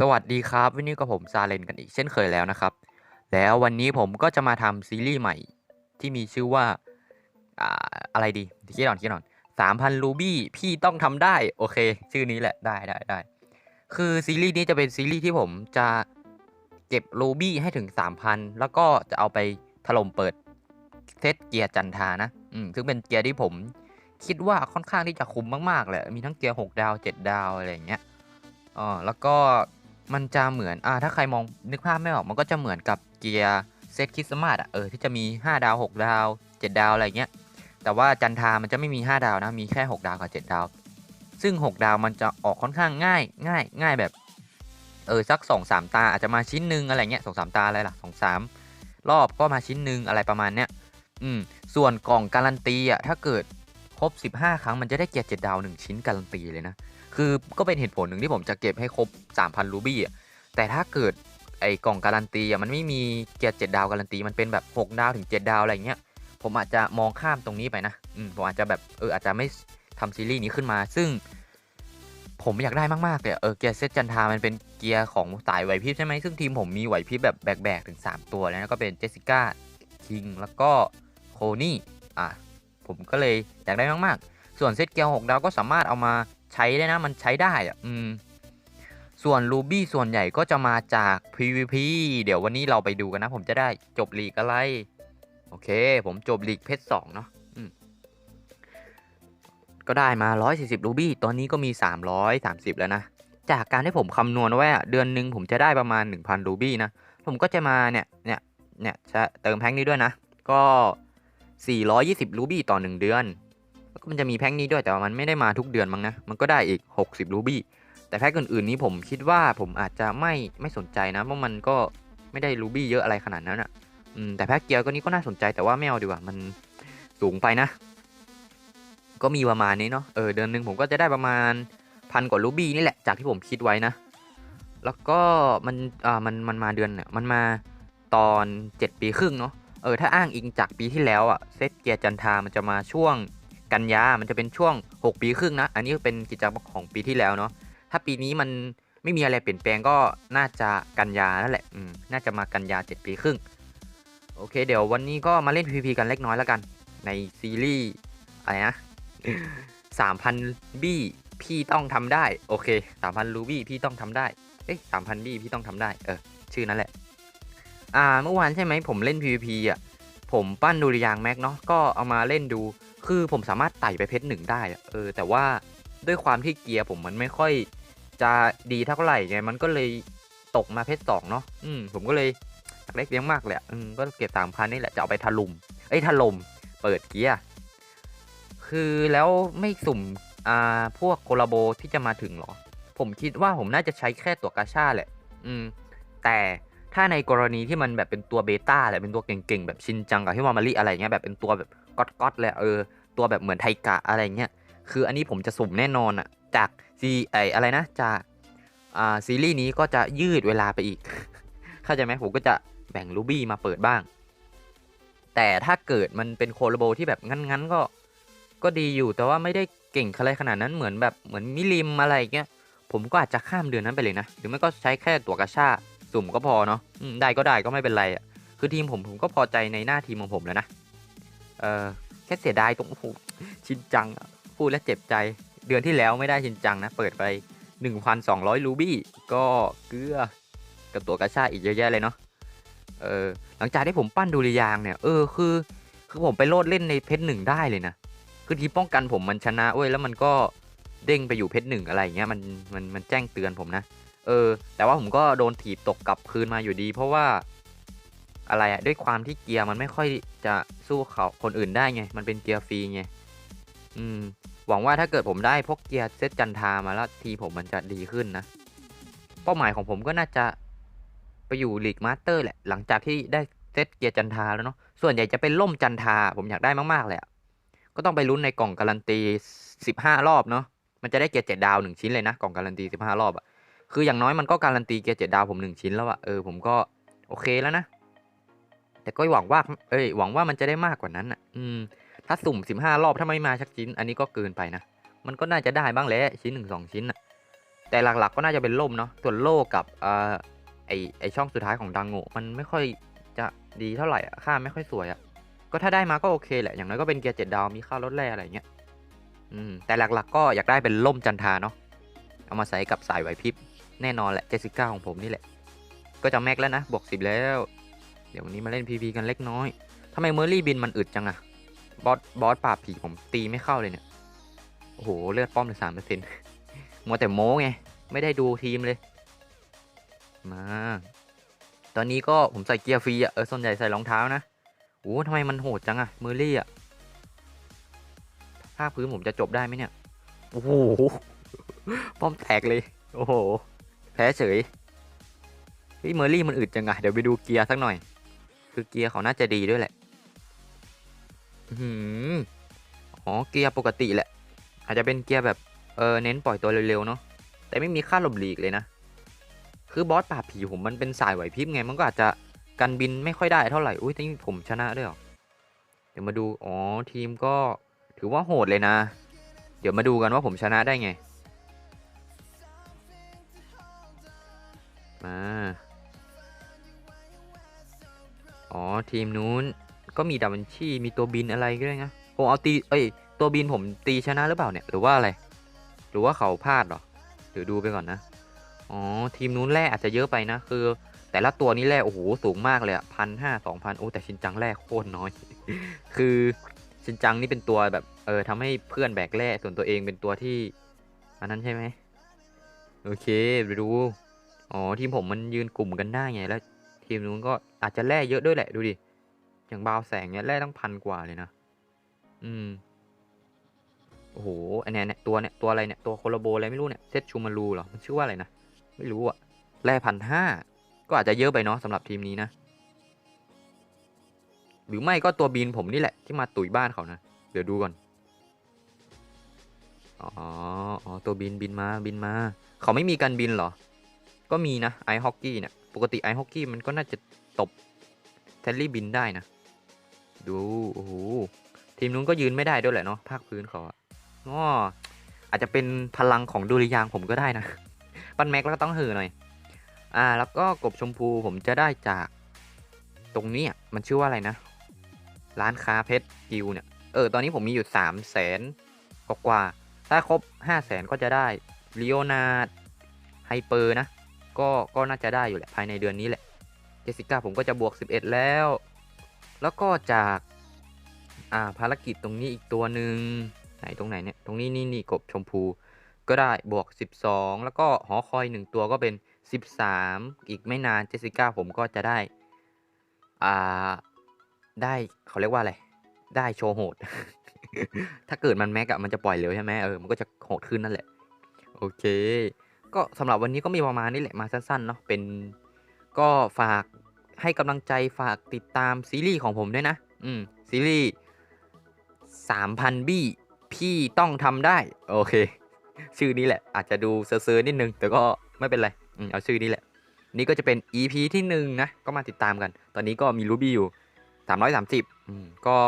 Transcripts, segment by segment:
สวัสดีครับวันนี้ก็ผมซาเลนกันอีกเช่นเคยแล้วนะครับ แล้ววันนี้ผมก็จะมาทำซีรีส์ใหม่ ที่มีชื่อว่าอ่าอะไรดีคิดก่อนคิดก่อนสามพันรูบี้พี่ต้องทำได้ โอเค ชื่อนี้แหละได้ได้ได้คือซีรีส์นี้จะเป็นซีรีส์ที่ผมจะเก็บรูบี้ให้ถึง3,000แล้วก็จะเอาไปถล่มเปิดเซตเกียร์จันทานะอืมซึ่งเป็นเกียร์ที่ผมคิดว่าค่อนข้างที่จะคุ้มมากๆเลยมีทั้งเกียร์6ดาว7ดาวอะไรอย่างเงี้ยอ๋อแล้วก็ มันจะเหมือนอ่าถ้าใครมองนึกภาพไม่ออกมันก็จะเหมือนกับเกียร์เซตคริสต์มาสอะเออที่จะมี 5 ดาว 6 ดาว 7 ดาวอะไรเงี้ยแต่ว่าจันทามันจะไม่มี 5 ดาวนะมีแค่ 6 ดาวกับ 7 ดาว ซึ่ง 6 ดาวมันจะออกค่อนข้างง่ายง่ายง่ายแบบเออสัก 2 3 ตาอาจจะมาชิ้นหนึ่งอะไรเงี้ยสองสามตาอะไรล่ะสองสามรอบก็มาชิ้นหนึ่งอะไรประมาณเนี้ยอืมส่วนกล่องการันตีอะถ้าเกิด ครบ 15 ครั้งมันจะได้เกียร์7ดาว 1 ชิ้นการันตีเลยนะ คือก็เป็นเหตุผลหนึ่งที่ผมจะเก็บให้ครบ 3,000 รูบี้อะแต่ถ้าเกิดไอ้กล่องการันตีอะมันไม่มีเกียร์7ดาวการันตี มันเป็นแบบ 6 ดาวถึง 7 ดาวอะไรเงี้ยผมอาจจะมองข้ามตรงนี้ไปนะอืมผมอาจจะแบบเอออาจจะไม่ทำซีรีส์นี้ขึ้นมา ซึ่ง ผมอยากได้มากๆเลยเออเกียร์เซตจันทามันเป็นเกียร์ของสายไหวพริบใช่ไหมซึ่งทีมผมมีไหวพริบแบบแบกๆถึง 3 ตัวแล้วนะก็เป็นเจสสิก้าคิงแล้วก็โคนี่อะ ผมก็เลยอยากได้มากๆ ส่วนเซตเกียร์6ดาวก็สามารถเอามาใช้ได้นะ มันใช้ได้อะอืม ส่วนรูบี้ส่วนใหญ่ก็จะมาจาก PVP เดี๋ยววันนี้เราไปดูกันนะ ผมจะได้จบลีกอะไร โอเค ผมจบลีกเพชรสองเนาะก็ได้มา 140รูบี้ ตอนนี้ก็มี 330 แล้วนะ จากการที่ผมคำนวณไว้อะเดือนหนึ่งผมจะได้ประมาณ 1,000รูบี้นะ ผมก็จะมาเนี่ย เนี่ย เนี่ยจะเติมแพ็คนี้ด้วยนะ ก็ 420รูบี้ต่อ 1 เดือน แล้วก็มันจะมีแพ็คนี้ด้วยแต่ว่ามันไม่ได้มาทุกเดือนมั้งนะ มันก็ได้อีก 60รูบี้ แต่แพ็คอื่นๆนี้ผมคิดว่าผมอาจจะไม่ไม่สนใจนะ เพราะมันก็ไม่ได้รูบี้เยอะอะไรขนาดนั้นอะแต่แพ็กเกียร์ก็นี้ก็น่าสนใจแต่ว่าไม่เอาดีกว่ามันสูงไปนะ ก็มีประมาณนี้เนาะ เออเดือนหนึ่งผมก็จะได้ประมาณพันกว่ารูบี้นี่แหละจากที่ผมคิดไว้นะ แล้วก็มันอ่ามันมันมาเดือนเนี่ยมันมาตอน 7 ปีครึ่งเนาะ เออถ้าอ้างอิงจากปีที่แล้วอะเซตเกียร์จันทามันจะมาช่วงกันยา มันจะเป็นช่วง 6 ปีครึ่งนะ อันนี้เป็นกิจกรรมของปีที่แล้วเนาะ ถ้าปีนี้มันไม่มีอะไรเปลี่ยนแปลงก็น่าจะกันยานั่นแหละ อืม น่าจะมากันยา 7 ปีครึ่ง โอเค เดี๋ยววันนี้ก็มาเล่น PVP กันเล็กน้อยแล้วกัน ในซีรีส์อะไรนะสามพันบี้พี่ต้องทำได้ โอเคสามพันรูบี้พี่ต้องทำได้ เอ้ยสามพันบี้พี่ต้องทำได้ เออ ชื่อนั้นแหละ อ่าเมื่อวานใช่ไหมผมเล่น PVP อะผมปั้นดูริยางแม็กเนาะก็เอามาเล่นดู คือผมสามารถไต่ไปเพชรหนึ่งได้อเออแต่ว่าด้วยความที่เกียร์ผมมันไม่ค่อยจะดีเท่าไหร่ไงมันก็เลยตกมาเพชรสองเนาะอืมผมก็เลยอยากได้เลี้ยงมากเลยอะอืมก็เก็บสามพันนี่แหละจะเอาไปถลุมเอ้ถล่มเปิดเกียร์คือแล้วไม่สุ่มอ่าพวกโคลาโบที่จะมาถึงหรอ ผมคิดว่าผมน่าจะใช้แค่ตัวกาชาแหละ อืม แต่ ถ้าในกรณีที่มันแบบเป็นตัวเบต้าแหละเป็นตัวเก่งๆแบบชินจังกับฮิวามาริอะไรเงี้ยแบบเป็นตัวแบบก๊อตก๊อตเลยเออตัวแบบเหมือนไทกะอะไรเงี้ยคืออันนี้ผมจะสุ่มแน่นอนอะจากซีไออะไรนะจากอ่าซีรีส์นี้ก็จะยืดเวลาไปอีก เข้าใจไหมผมก็จะแบ่งรูบี้มาเปิดบ้าง แต่ถ้าเกิดมันเป็นโคลโบที่แบบงั้นๆก็ก็ดีอยู่แต่ว่าไม่ได้เก่งอะไรขนาดนั้นเหมือนแบบเหมือนมิลิมอะไรเงี้ยผมก็อาจจะข้ามเดือนนั้นไปเลยนะ หรือไม่ก็ใช้แค่ตัวกระชา สุ่มก็พอเนาะได้ก็ได้ก็ไม่เป็นไรอะคือทีมผมผมก็พอใจในหน้าทีมของผมแล้วนะเออแค่เสียดายตรงโอ้โหชินจังพูดแล้วเจ็บใจ เดือนที่แล้วไม่ได้ชินจังนะ เปิดไป 1,200 รูบี้ก็เกลือกับตัวกระชาอีกเยอะแยะเลยเนาะเออหลังจากที่ผมปั้นดูริยางเนี่ย เออคือ คือผมไปโลดเล่นในเพชรหนึ่งได้เลยนะคือทีมป้องกันผมมันชนะเว้ยแล้วมันก็เด้งไปอยู่เพชรหนึ่งอะไรเงี้ยมันมันมันแจ้งเตือนผมนะ เออ แต่ว่าผมก็โดนถีบตกกลับคืนมาอยู่ดี เพราะว่า อะไรอะด้วยความที่เกียร์มันไม่ค่อยจะสู้เขาคนอื่นได้ไง มันเป็นเกียร์ฟรีไง อืม หวังว่าถ้าเกิดผมได้พวกเกียร์เซตจันทามาแล้วทีผมมันจะดีขึ้นนะ เป้าหมายของผมก็น่าจะไปอยู่ลีกมาสเตอร์แหละ หลังจากที่ได้เซตเกียร์จันทาแล้วเนาะ ส่วนใหญ่จะเป็นล่มจันทา ผมอยากได้มากๆเลยอะก็ต้องไปลุ้นในกล่องการันตี 15 รอบเนาะ มันจะได้เกียร์เจ็ดดาวหนึ่งชิ้นเลยนะ กล่องการันตี 15 รอบอะ คืออย่างน้อยมันก็การันตีเกียร์เจ็ดดาวผมหนึ่งชิ้นแล้วอะเออผมก็โอเคแล้วนะ แต่ก็หวังว่า เอ้ยหวังว่ามันจะได้มากกว่านั้นอะอืม ถ้าสุ่ม15รอบถ้าไม่มาสักชิ้น อันนี้ก็เกินไปนะ มันก็น่าจะได้บ้างแหละชิ้นหนึ่งสองชิ้นอะแต่หลักๆก็น่าจะเป็นล่มเนาะส่วนโล่กับเอ่อไอไอช่องสุดท้ายของดังโงมันไม่ค่อยจะดีเท่าไหร่อะค่าไม่ค่อยสวยอะก็ถ้าได้มาก็โอเคแหละอย่างน้อยก็เป็นเกียร์เจ็ดดาวมีค่ารถแร่อะไรเงี้ยอืมแต่หลักๆก็อยากได้เป็นล่มจันทาเนาะเอามาใส่กับสายไหวพริบ แน่นอนแหละเจสิก้าของผมนี่แหละ ก็จะแม็กแล้วนะบวกสิบแล้ว เดี๋ยววันนี้มาเล่น PV กันเล็กน้อยทำไมเมอร์รี่บินมันอึดจังอะบอสบอสปราบผีผมตีไม่เข้าเลยเนี่ย โอ้โห เลือดป้อมเหลือสามเปอร์เซ็นต์มัวแต่โม้ไง ไม่ได้ดูทีมเลย มา ตอนนี้ก็ผมใส่เกียร์ฟรีอะเออส่วนใหญ่ใส่รองเท้านะโอ้ทำไมมันโหดจังอะเมอร์รี่อะภาคพื้นผมจะจบได้ไหมเนี่ย โอ้โห ป้อมแตกเลย โอ้โห แพ้เฉยเฮ้ยเมอร์รี่มันอึดจังอะเดี๋ยวไปดูเกียร์สักหน่อย คือเกียร์เขาน่าจะดีด้วยแหละอือหืออ๋อเกียร์ปกติแหละ อาจจะเป็นเกียร์แบบเออเน้นปล่อยตัวเร็วๆเนาะแต่ไม่มีค่าหลบหลีกเลยนะ คือบอสป่าผีผมมันเป็นสายไหวพริบไงมันก็อาจจะกันบินไม่ค่อยได้เท่าไหร่อุ้ยแต่นี่ผมชนะด้วยหรอเดี๋ยวมาดูอ๋อทีมก็ถือว่าโหดเลยนะ เดี๋ยวมาดูกันว่าผมชนะได้ไง มา อ๋อ ทีมนู้นก็มีดาวินชีมีตัวบินอะไรก็ได้นะผมเอาตี เอ้ย ตัวบินผมตีชนะหรือเปล่าเนี่ย หรือว่าอะไร หรือว่าเขาพลาดหรอ เดี๋ยวดูไปก่อนนะ อ๋อ ทีมนู้นแร่อาจจะเยอะไปนะ คือ แต่ละตัวนี้แร่โอ้โห สูงมากเลยอะพันห้าสองพันโอ้ แต่ชินจังแร่โคตรน้อย คือชินจังนี่เป็นตัวแบบ เออทำให้เพื่อนแบกแร่ส่วนตัวเองเป็นตัวที่ อันนั้นใช่ไหม โอเคไปดู อ๋อทีมผมมันยืนกลุ่มกันได้ไงแล้ว ทีมนู้นก็อาจจะแร่เยอะด้วยแหละดูดิ อย่างบาวแสงเนี่ยแร่ต้องพันกว่าเลยนะ อืม โอ้โหอันเนี้ยเนี่ยตัวเนี่ยตัวอะไรเนี่ยตัวโคโลโบอะไรไม่รู้เนี่ยเซตชูมารูเหรอมันชื่อว่าอะไรนะไม่รู้อะแร่พันห้าก็อาจจะเยอะไปเนาะสำหรับทีมนี้นะ หรือไม่ก็ตัวบีนผมนี่แหละที่มาตุ๋ยบ้านเขานะเดี๋ยวดูก่อนอ๋ออ๋อตัวบินบินมาบินมา เขาไม่มีการบินเหรอ ก็มีนะไอฮอกกี้เนี่ย ปกติไอฮอกกี้มันก็น่าจะตบแทนลี่บินได้นะ ดู โอ้โห ทีมนู้นก็ยืนไม่ได้ด้วยแหละเนาะภาคพื้นเขาอะอ๋ออาจจะเป็นพลังของดุริยางผมก็ได้นะปันแม็กแล้วก็ต้องหือหน่อย อ่า แล้วก็กบชมพูผมจะได้จากตรงนี้มันชื่อว่าอะไรนะ ร้านค้าเพชรกิวเนี่ย เออ ตอนนี้ผมมีอยู่สามแสนกว่าๆถ้าครบห้าแสนก็จะได้ลีโอนาดไฮเปอร์นะ ก็ก็น่าจะได้อยู่แหละภายในเดือนนี้แหละเจสสิก้าผมก็จะบวก 11 แล้ว แล้วก็จากอ่าภารกิจตรงนี้อีกตัวหนึ่งไหนตรงไหนเนี่ยตรงนี้นี่นี่กบชมพู ก็ได้บวก 12 แล้วก็หอคอยหนึ่งตัวก็เป็น 13 อีกไม่นานเจสสิก้าผมก็จะได้อ่าได้เขาเรียกว่าอะไรได้โชว์โหด ถ้าเกิดมันแม็กอะมันจะปล่อยเร็วใช่ไหมเออมันก็จะโหดขึ้นนั่นแหละ โอเค ก็สำหรับวันนี้ก็มีประมาณนี้แหละมาสั้นๆเนาะเป็นก็ฝากให้กำลังใจฝากติดตามซีรีส์ของผมด้วยนะ อืมซีรีส์สามพันบี้พี่ต้องทำได้ โอเค ชื่อนี้แหละ อาจจะดูเซอร์ๆนิดนึง แต่ก็ไม่เป็นไรอืมเอาชื่อนี้แหละ นี่ก็จะเป็น EP ที่หนึ่งนะ ก็มาติดตามกัน ตอนนี้ก็มีรูบี้อยู่สามร้อยสามสิบอืมก็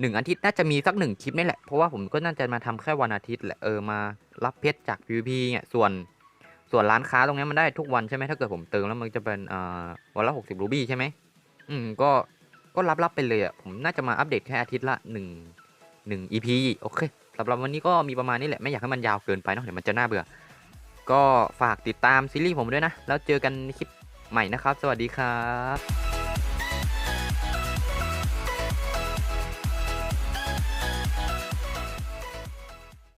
หนึ่งอาทิตย์น่าจะมีสักหนึ่งคลิปนี่แหละ เพราะว่าผมก็น่าจะมาทำแค่วันอาทิตย์แหละ เออ มารับเพชรจาก PVP เนี่ย ส่วน ส่วนร้านค้าตรงนี้มันได้ทุกวันใช่ไหมถ้าเกิดผมเติมแล้วมันจะเป็นอ่าวันละหกสิบรูบี้ใช่ไหม อืม ก็ ก็รับรับไปเลยอะ ผมน่าจะมาอัปเดตแค่อาทิตย์ละหนึ่งหนึ่ง EP โอเคสำหรับวันนี้ก็มีประมาณนี้แหละ ไม่อยากให้มันยาวเกินไปเนาะ เดี๋ยวมันจะน่าเบื่อ ก็ฝากติดตามซีรีส์ผมด้วยนะ แล้วเจอกันคลิปใหม่นะครับ สวัสดีครับ